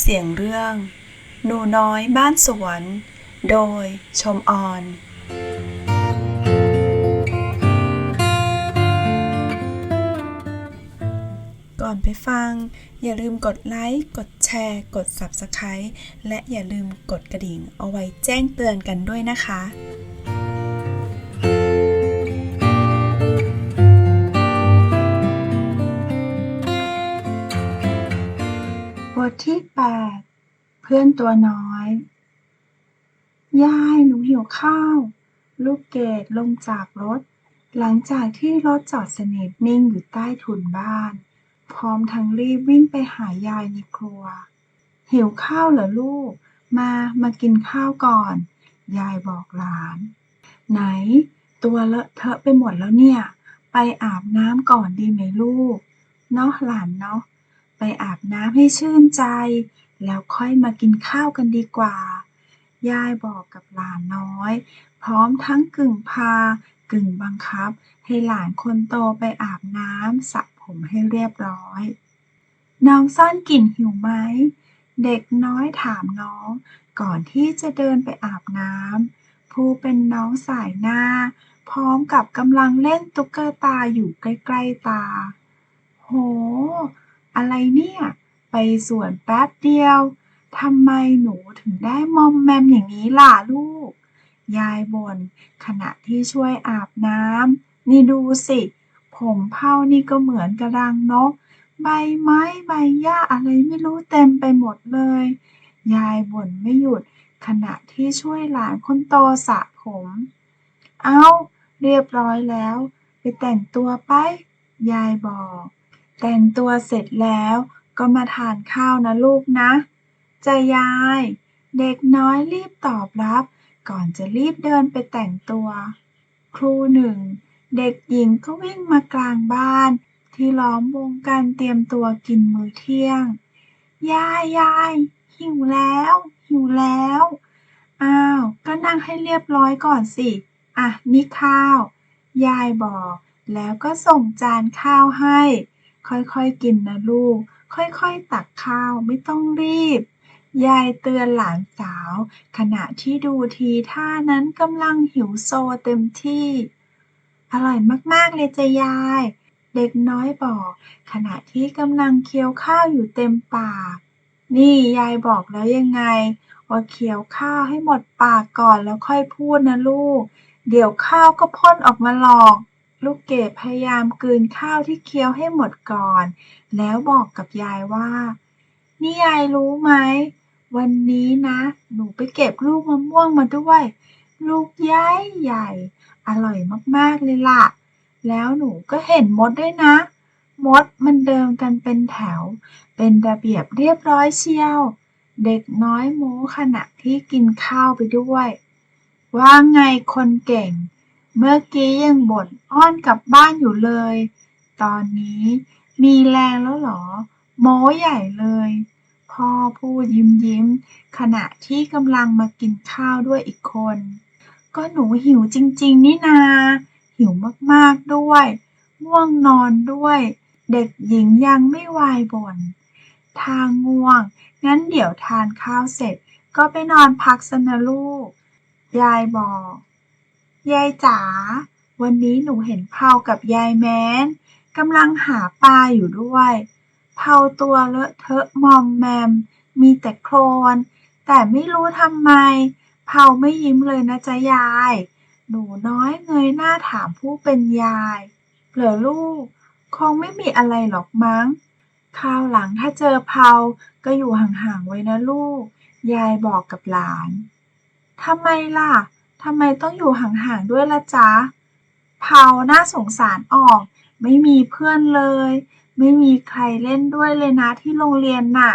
เสียงเรื่อง หนูน้อยบ้านสวน โดยชมออน ก่อนไปฟัง อย่าลืมกดไลค์ กดแชร์ กด Subscribe และอย่าลืมกดกระดิ่งเอาไว้แจ้งเตือนกันด้วยนะคะ ทที่8เพื่อนตัวน้อย ยายหนูหิวข้าว ลูกเกดลงจากรถ หลังจากที่รถจอดสนิทนิ่งอยู่ใต้ถุนบ้าน พร้อมทั้งรีบวิ่งไปหายายในครัว หิวข้าวเหรอลูก มามากินข้าวก่อน ยายบอกหลาน ไหน ตัวเลอะเทอะไปหมดแล้วเนี่ย ไปอาบน้ำก่อนดีไหมลูก เนาะหลานเนาะ ไปอาบน้ำให้ชื่นใจ แล้วค่อยมากินข้าวกันดีกว่า ยายบอกกับหลานน้อย พร้อมทั้งกึ่งพา กึ่งบังคับ ให้หลานคนโตไปอาบน้ำสระผมให้เรียบร้อย น้องซ่อนกลิ่นหิวไหม เด็กน้อยถามน้อง ก่อนที่จะเดินไปอาบน้ำผู้เป็นน้องสายหน้า พร้อมกับกำลังเล่นตุ๊กตาอยู่ใกล้ ๆ ตา โห อะไรเนี่ย ไปสวนแป๊บเดียวทำไมหนูถึงได้มอมแมมอย่างนี้ล่ะลูก ยายบ่นขณะที่ช่วยอาบน้ำนี่ดูสิ ผมเผานี่ก็เหมือนกระรังนก ใบไม้ใบหญ้าอะไรไม่รู้เต็มไปหมดเลย ยายบ่นไม่หยุดขณะที่ช่วยหลานคนโตสระผม เอาเรียบร้อยแล้ว ไปแต่งตัวไป ยายบอก แต่งตัวเสร็จแล้วก็มาทานข้าวนะลูกนะจะยาย เด็กน้อยรีบตอบรับ ก่อนจะรีบเดินไปแต่งตัว ครูหนึ่ง เด็กหญิงก็วิ่งมากลางบ้าน ที่ล้อมวงกันเตรียมตัวกินมื้อเที่ยง ยายยายหิวแล้ว หิวแล้ว อ้าว ก็นั่งให้เรียบร้อยก่อนสิ อะ นี่ข้าว ยายบอก แล้วก็ส่งจานข้าวให้ ค่อยๆกินนะลูก ค่อยๆตักข้าวไม่ต้องรีบ ยายเตือนหลานสาว ขณะที่ดูทีท่านั้นกำลังหิวโซเต็มที่ อร่อยมากๆเลยจ้ะยาย เด็กน้อยบอก ขณะที่กำลังเคี้ยวข้าวอยู่เต็มปาก นี่ยายบอกแล้วยังไง ว่าเคี้ยวข้าวให้หมดปากก่อนแล้วค่อยพูดนะลูก เดี๋ยวข้าวก็พ่นออกมาหรอก ลูกเกดพยายามกลืนข้าวที่เคี้ยวให้หมดก่อน แล้วบอกกับยายว่า นี่ยายรู้ไหม วันนี้นะ หนูไปเก็บลูกมะม่วงมาด้วย ลูกใหญ่ใหญ่ อร่อยมากๆเลยล่ะ แล้วหนูก็เห็นมดด้วยนะ มดมันเดินกันเป็นแถว เป็นระเบียบเรียบร้อยเชียว เด็กน้อยโม้ขณะที่กินข้าวไปด้วย ว่าไงคนเก่ง เมื่อกี้ยังบ่นอ้อนกลับบ้านอยู่เลย ตอนนี้มีแรงแล้วเหรอ โม้ใหญ่เลย พ่อพูดยิ้มยิ้มๆขณะที่กำลังมากินข้าวด้วยอีกคน ก็หนูหิวจริง ๆ นี่นา หิวมากๆด้วย ง่วงนอนด้วย เด็กหญิงยังไม่วายบ่นทางง่วง งั้นเดี๋ยวทานข้าวเสร็จก็ไปนอนพักสนะลูก ยายบอก ยายจ๋า วันนี้หนูเห็นเผากับยายแม้นกำลังหาปลาอยู่ด้วย เผาตัวเลอะเทอะมอมแมม มีแต่โคลน แต่ไม่รู้ทำไม เผาไม่ยิ้มเลยนะจ๊ะยาย หนูน้อยเงยหน้าถามผู้เป็นยายเหรอลูก คงไม่มีอะไรหรอกมั้ง คราวหลังถ้าเจอเผาก็อยู่ห่างๆไว้นะลูก ยายบอกกับหลาน ทำไมล่ะ ทำไมต้องอยู่ห่าง ๆ ด้วยล่ะจ๊ะเผาน่าสงสารออก ไม่มีเพื่อนเลย ไม่มีใครเล่นด้วยเลยนะที่โรงเรียนน่ะ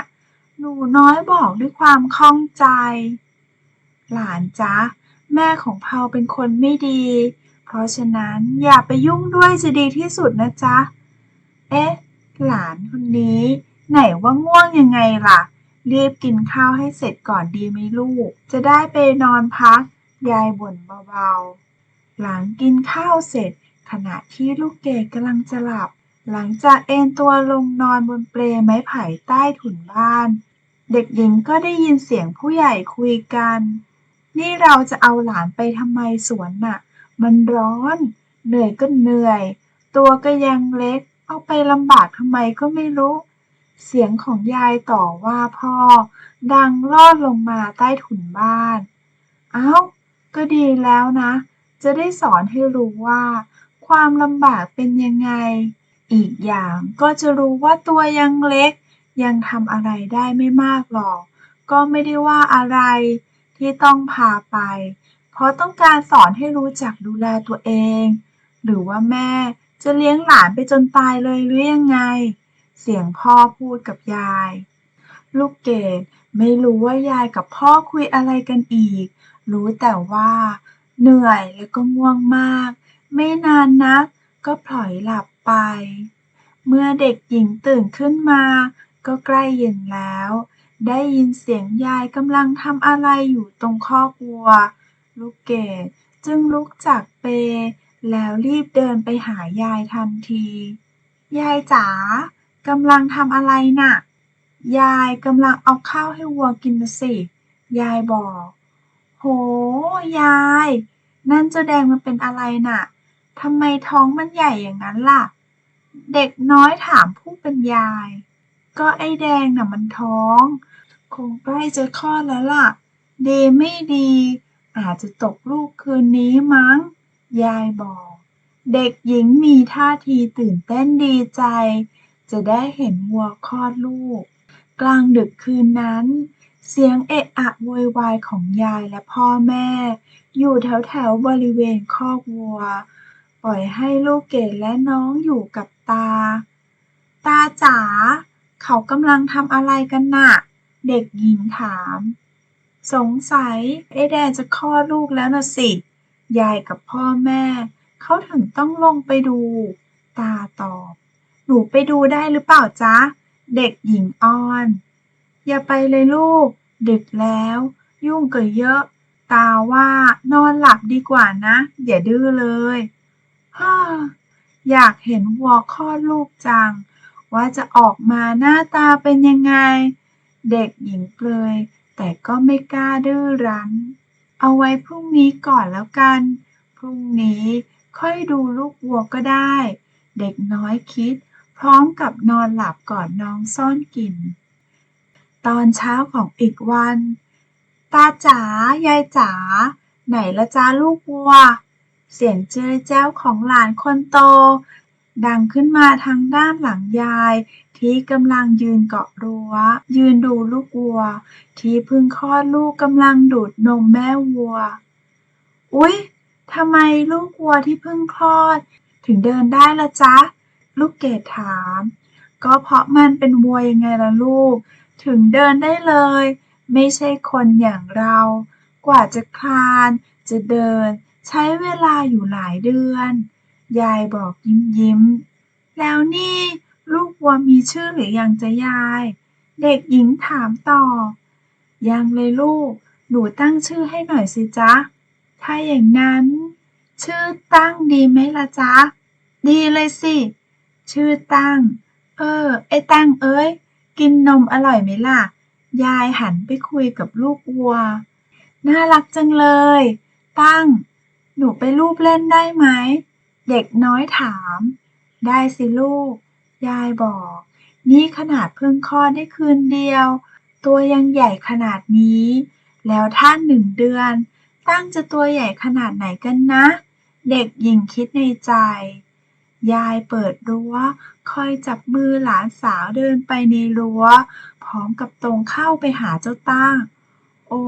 หนูน้อยบอกด้วยความข้องใจ หลานจ๊ะ แม่ของเผาเป็นคนไม่ดี เพราะฉะนั้นอย่าไปยุ่งด้วยจะดีที่สุดนะจ๊ะ เอ๊ะ หลานคนนี้ ไหนว่าง่วงยังไงล่ะรีบกินข้าวให้เสร็จก่อนดีไหมลูก จะได้ไปนอนพัก ยายบ่นเบาๆ หลังกินข้าวเสร็จ ขณะที่ลูกเกดกำลังจะหลับ หลังจากเอนตัวลงนอนบนเปลไม้ไผ่ใต้ถุนบ้าน เด็กหญิงก็ได้ยินเสียงผู้ใหญ่คุยกัน นี่เราจะเอาหลานไปทำไมสวนน่ะ มันร้อน เหนื่อยก็เหนื่อย ตัวก็ยังเล็ก เอาไปลำบากทำไมก็ไม่รู้เสียงของยายต่อว่าพ่อ ดังลอดลงมาใต้ถุนบ้าน เอ้า ก็ดีแล้วนะ จะได้สอนให้รู้ว่า ความลำบากเป็นยังไง อีกอย่างก็จะรู้ว่าตัวยังเล็ก ยังทำอะไรได้ไม่มากหรอก ก็ไม่ได้ว่าอะไรที่ต้องพาไป เพราะต้องการสอนให้รู้จักดูแลตัวเอง หรือว่าแม่จะเลี้ยงหลานไปจนตายเลยหรือยังไง เสียงพ่อพูดกับยาย ลูกเกดไม่รู้ว่ายายกับพ่อคุยอะไรกันอีก รู้แต่ว่าเหนื่อยแล้วก็ง่วงมาก ไม่นานนักก็พลอยหลับไป เมื่อเด็กหญิงตื่นขึ้นมา ก็ใกล้เย็นแล้ว ได้ยินเสียงยายกำลังทำอะไรอยู่ตรงคอกวัว ลูกเกดจึงลุกจากเปแล้วรีบเดินไปหายายทันที ยายจ๋ากำลังทำอะไรน่ะ ยายกำลังเอาข้าวให้วัวกินสิ ยายบอก โห ยาย นั่นเจ้าแดงมันเป็นอะไรน่ะทำไมท้องมันใหญ่อย่างนั้นล่ะ เด็กน้อยถามผู้เป็นยาย ก็ไอ้แดงน่ะมันท้อง คงใกล้จะคลอดแล้วล่ะ ดีไม่ดี อาจจะตกลูกคืนนี้มั้ง ยายบอก เด็กหญิงมีท่าทีตื่นเต้นดีใจ จะได้เห็นวัวคลอดลูก กลางดึกคืนนั้น เสียงเอะอะโวยวายของยายและพ่อแม่อยู่แถวแถวๆบริเวณคอกวัว ปล่อยให้ลูกเกดและน้องอยู่กับตา ตาจ๋า เขากำลังทำอะไรกันน่ะ เด็กหญิงถาม สงสัยไอ้แดนจะคลอดลูกแล้วน่ะสิ ยายกับพ่อแม่ เขาถึงต้องลงไปดู ตาตอบ หนูไปดูได้หรือเปล่าจ๊ะ เด็กหญิงอ้อน อย่าไปเลยลูก ดึกแล้ว ยุ่งก็เยอะ ตาว่านอนหลับดีกว่านะ อย่าดื้อเลยฮ่าอยากเห็นวัวคลอดลูกจัง ว่าจะออกมาหน้าตาเป็นยังไง เด็กหญิงเปลย แต่ก็ไม่กล้าดื้อรั้น เอาไว้พรุ่งนี้ก่อนแล้วกัน พรุ่งนี้ค่อยดูลูกวัวก็ได้ เด็กน้อยคิด พร้อมกับนอนหลับก่อนน้องซ่อนกลิ่น ตอนเช้าของอีกวัน ตาจ๋า ยายจ๋า ไหนละจ้าลูกวัว เสียงเจ้ยแจ้วของหลานคนโต ดังขึ้นมาทางด้านหลังยาย ที่กำลังยืนเกาะรั้ว ยืนดูลูกวัว ที่เพิ่งคลอดลูกกำลังดูดนมแม่วัว อุ๊ยทำไมลูกวัวที่เพิ่งคลอด ถึงเดินได้ละจ๊ะ ลูกเกดถาม ก็เพราะมันเป็นวัวยังไงล่ะลูก ถึงเดินได้เลย ไม่ใช่คนอย่างเรา กว่าจะคลาน จะเดิน ใช้เวลาอยู่หลายเดือน ยายบอกยิ้มยิ้ม แล้วนี่ลูกวัวมีชื่อหรือยังจะยาย เด็กหญิงถามต่อ ยังเลยลูก หนูตั้งชื่อให้หน่อยสิจ๊ะ ถ้าอย่างนั้น ชื่อตั้งดีไหมล่ะจ๊ะ ดีเลยสิ ชื่อตั้ง เออ ไอ้ตั้งเอ้ย กินนมอร่อยไหมล่ะ ยายหันไปคุยกับลูกวัว น่ารักจังเลย ตั้ง หนูไปรูปเล่นได้ไหม เด็กน้อยถาม ได้สิลูก ยายบอก นี่ขนาดเพิ่งคลอดได้คืนเดียว ตัวยังใหญ่ขนาดนี้ แล้วถ้าหนึ่งเดือน ตั้งจะตัวใหญ่ขนาดไหนกันนะ เด็กหญิงคิดในใจ ยายเปิดรั้ว คอยจับมือหลานสาวเดินไปในรั้ว พร้อมกับตรงเข้าไปหาเจ้าตั้ง โอ้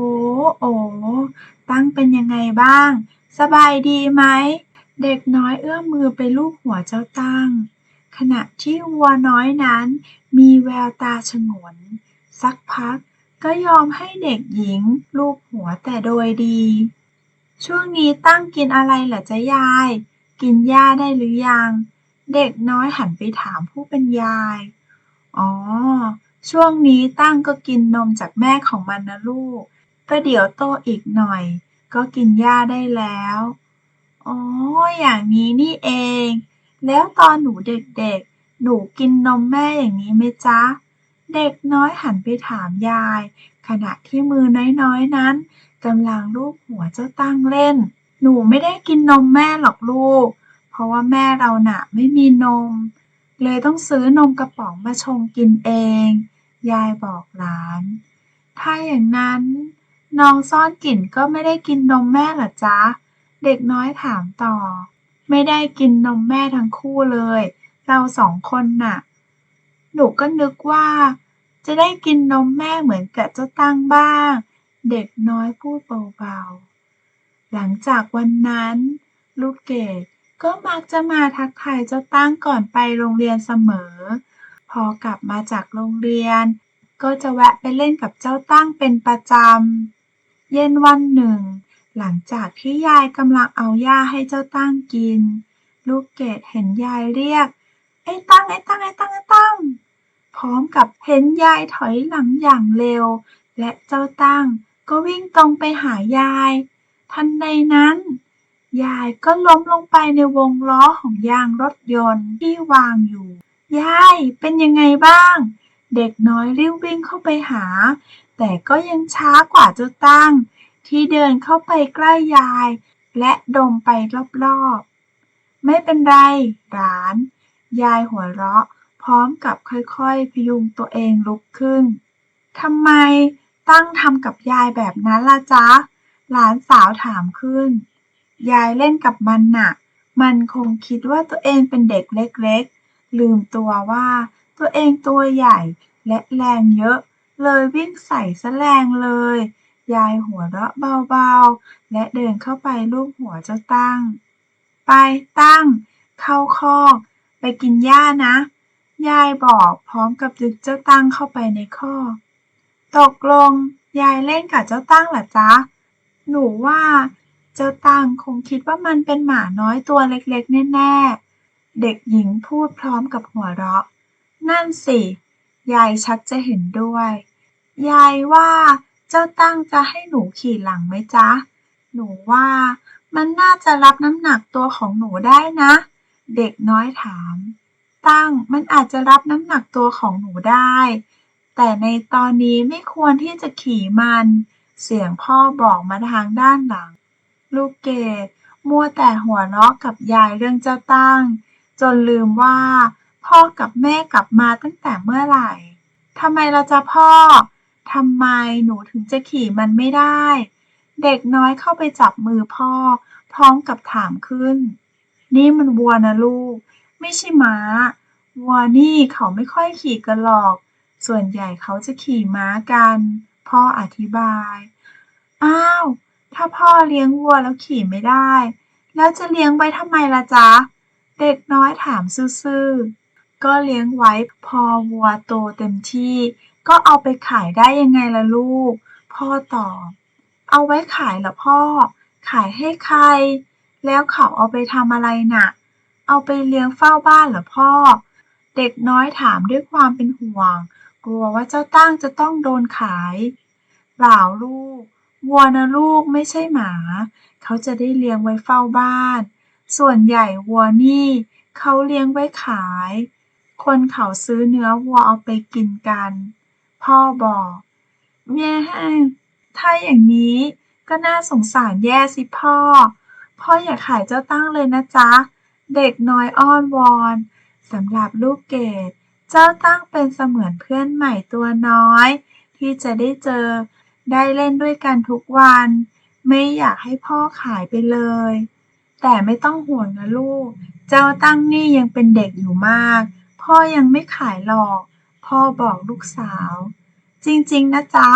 โอ้ตั้งเป็นยังไงบ้าง สบายดีไหม เด็กน้อยเอื้อมมือไปลูบหัวเจ้าตั้ง ขณะที่วัวน้อยนั้น มีแววตาฉงน สักพักก็ยอมให้เด็กหญิงลูบหัวแต่โดยดี ช่วงนี้ตั้งกินอะไรเหรอจ๊ะยาย กินหญ้าได้หรือยัง เด็กน้อยหันไปถามผู้เป็นยาย อ๋อ ช่วงนี้ตั้งก็กินนมจากแม่ของมันนะลูกก็เดี๋ยวโตอีกหน่อย ก็กินหญ้าได้แล้ว อ๋อ อย่างนี้นี่เอง แล้วตอนหนูเด็กๆ หนูกินนมแม่อย่างนี้ไหมจ๊ะ เด็กน้อยหันไปถามยาย ขณะที่มือน้อยๆนั้นกำลังลูบหัวเจ้าตั้งเล่น หนูไม่ได้กินนมแม่หรอกลูก เพราะว่าแม่เราน่ะไม่มีนม เลยต้องซื้อนมกระป๋องมาชงกินเอง ยายบอกหลาน ถ้าอย่างนั้นน้องซ่อนกลิ่นก็ไม่ได้กินนมแม่หรอจ๊ะ เด็กน้อยถามต่อ ไม่ได้กินนมแม่ทั้งคู่เลย เราสองคนน่ะ หนูก็นึกว่า จะได้กินนมแม่เหมือนกับเจ้าตั้งบ้าง เด็กน้อยพูดเบาๆ หลังจากวันนั้น ลูกเกดก็มักจะมาทักทายเจ้าตั้งก่อนไปโรงเรียนเสมอ พอกลับมาจากโรงเรียน ก็จะแวะไปเล่นกับเจ้าตั้งเป็นประจำ เย็นวันหนึ่ง หลังจากที่ยายกำลังเอาหญ้าให้เจ้าตั้งกิน ลูกเกดเห็นยายเรียก ไอ้ตั้งไอ้ตั้งไอ้ตั้งไอ้ตั้ง พร้อมกับเห็นยายถอยหลังอย่างเร็ว และเจ้าตั้งก็วิ่งตรงไปหายาย ทันใดนั้น ยายก็ล้มลงไปในวงล้อของยางรถยนต์ที่วางอยู่ ยายเป็นยังไงบ้าง เด็กน้อยรีบวิ่งเข้าไปหา แต่ก็ยังช้ากว่าเจ้าตั้ง ที่เดินเข้าไปใกล้ยาย และดมไปรอบๆ ไม่เป็นไรหลาน ยายหัวเราะพร้อมกับค่อยๆ พยุงตัวเองลุกขึ้น ทำไมตั้งทำกับยายแบบนั้นล่ะจ๊ะ หลานสาวถามขึ้น ยายเล่นกับมันน่ะ มันคงคิดว่าตัวเองเป็นเด็กเล็กๆ ลืมตัวว่าตัวเองตัวใหญ่และแรงเยอะ เลยวิ่งใส่ซะแรงเลย ยายหัวเราะเบาๆ และเดินเข้าไปลูบหัวเจ้าตั้ง ไปตั้ง เข้าคอกไปกินหญ้านะ ยายบอกพร้อมกับดึงเจ้าตั้งเข้าไปในคอกตกลง ยายเล่นกับเจ้าตั้งหรอจ๊ะ หนูว่าเจ้าตั้งคงคิดว่ามันเป็นหมาน้อยตัวเล็ก ๆ แน่ ๆ เด็กหญิงพูดพร้อมกับหัวเราะ นั่นสิ ยายชักจะเห็นด้วย ยายว่าเจ้าตั้งจะให้หนูขี่หลังไหมจ๊ะ หนูว่ามันน่าจะรับน้ำหนักตัวของหนูได้นะ เด็กน้อยถาม ตั้งมันอาจจะรับน้ำหนักตัวของหนูได้ แต่ในตอนนี้ไม่ควรที่จะขี่มัน เสียงพ่อบอกมาทางด้านหลัง ลูกเกดมัวแต่หัวเราะกับยายเรื่องเจ้าตั้ง จนลืมว่า พ่อกับแม่กลับมาตั้งแต่เมื่อไหร่ทำไมเราจะพ่อทำไมหนูถึงจะขี่มันไม่ได้ เด็กน้อยเข้าไปจับมือพ่อ พร้อมกับถามขึ้น นี่มันวัวนะลูก ไม่ใช่ม้า วัวนี่เขาไม่ค่อยขี่กันหรอก ส่วนใหญ่เขาจะขี่ม้ากัน พ่ออธิบาย อ้าว ถ้าพ่อเลี้ยงวัวแล้วขี่ไม่ได้ แล้วจะเลี้ยงไว้ทำไมล่ะจ๊ะ เด็กน้อยถามซื่อๆ ก็เลี้ยงไว้พอวัวโตเต็มที่ ก็เอาไปขายได้ยังไงล่ะลูก พ่อตอบ เอาไว้ขายเหรอพ่อ ขายให้ใคร แล้วเขาเอาไปทำอะไรน่ะ เอาไปเลี้ยงเฝ้าบ้านเหรอพ่อ เด็กน้อยถามด้วยความเป็นห่วง กลัวว่าเจ้าตั้งจะต้องโดนขายเปล่าลูก วัวนะลูกไม่ใช่หมา เขาจะได้เลี้ยงไว้เฝ้าบ้าน ส่วนใหญ่วัวนี่เขาเลี้ยงไว้ขาย คนเขาซื้อเนื้อวัวเอาไปกินกัน พ่อบอกแย่ถ้าอย่างนี้ก็น่าสงสารแย่สิพ่อ พ่ออย่าขายเจ้าตั้งเลยนะจ๊ะ เด็กน้อยอ้อนวอนสำหรับลูกเกดเจ้าตั้งเป็นเสมือนเพื่อนใหม่ตัวน้อย ที่จะได้เจอ ได้เล่นด้วยกันทุกวัน ไม่อยากให้พ่อขายไปเลย แต่ไม่ต้องห่วงนะลูก เจ้าตั้งนี่ยังเป็นเด็กอยู่มาก พ่อยังไม่ขายหรอก พ่อบอกลูกสาว จริงๆนะจ๊ะ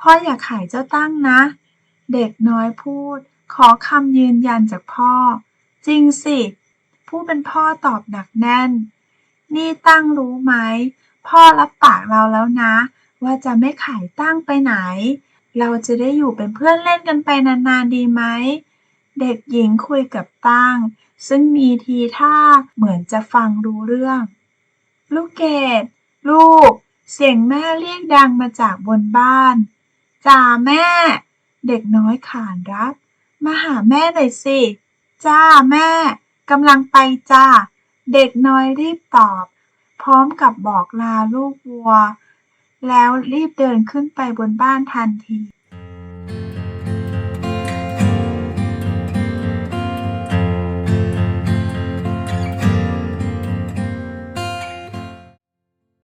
พ่ออยากขายเจ้าตั้งนะ เด็กน้อยพูด ขอคำยืนยันจากพ่อ จริงสิ ผู้เป็นพ่อตอบหนักแน่น นี่ตั้งรู้ไหม พ่อรับปากเราแล้วนะ ว่าจะไม่ขายตั้งไปไหน เราจะได้อยู่เป็นเพื่อนเล่นกันไปนานๆดีไหม เด็กหญิงคุยกับตั้ง ซึ่งมีทีท่าเหมือนจะฟังรู้เรื่อง ลูกเกดลูก เสียงแม่เรียกดังมาจากบนบ้าน จ่าแม่ เด็กน้อยขานรับ มาหาแม่หน่อยสิ จ้าแม่กำลังไปจ้า เด็กน้อยรีบตอบ พร้อมกับบอกลาลูกวัว แล้วรีบเดินขึ้นไปบนบ้านทันที